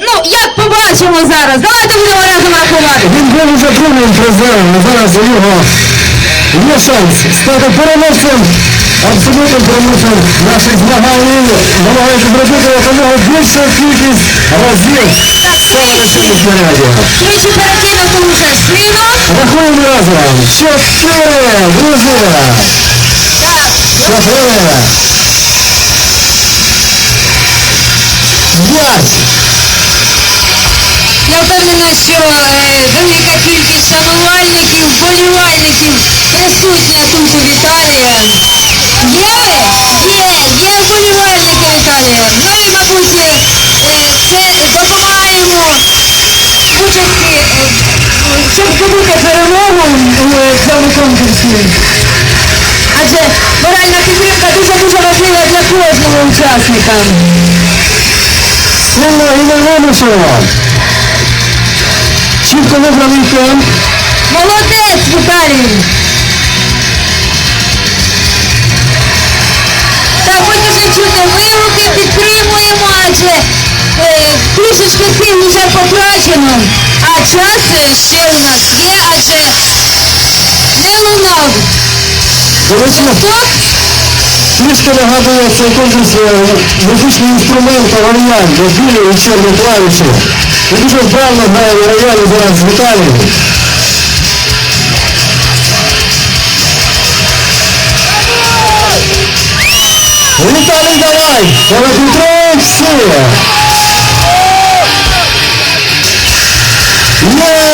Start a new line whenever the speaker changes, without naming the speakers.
Ну, як побачимо зараз. Давайте будемо разом рахувати.
Він був уже другим призером, а зараз у нього є шанс стати переможцем, абсолютним переможцем наших змагань. Він намагається зробити якомога більшу кількість разів саме на цьому снаряді.
Тричі перекинути уже сліва.
Рахуємо разом. Чотири, друзі.
Так.
Чотири. П'ять.
Я що е, велика кількість шанувальників, вболівальників присутня тут у Віталія. Є ви? Є, є вболівальники Віталія. Ми, мабуть, е, це допомагаємо участі, е, щоб здобути перемогу у цьому конкурсі. Адже моральна підтримка дуже-дуже важлива для кожного учасника.
Сильно і невимушено. Чітко вибраний темп.
Молодець, Віталій! Так, ось уже чути вигуки, підтримуємо, адже е, трішечки сил вже потрачено, а час е, ще у нас є, адже не лунав. Стоп!
трішки нагадує цей конкурс е, музичний інструмент де білі і чорні клавіші. І дуже вправно грає на роялі зараз Віталій. Віталій, давай! Телепетровці! Є!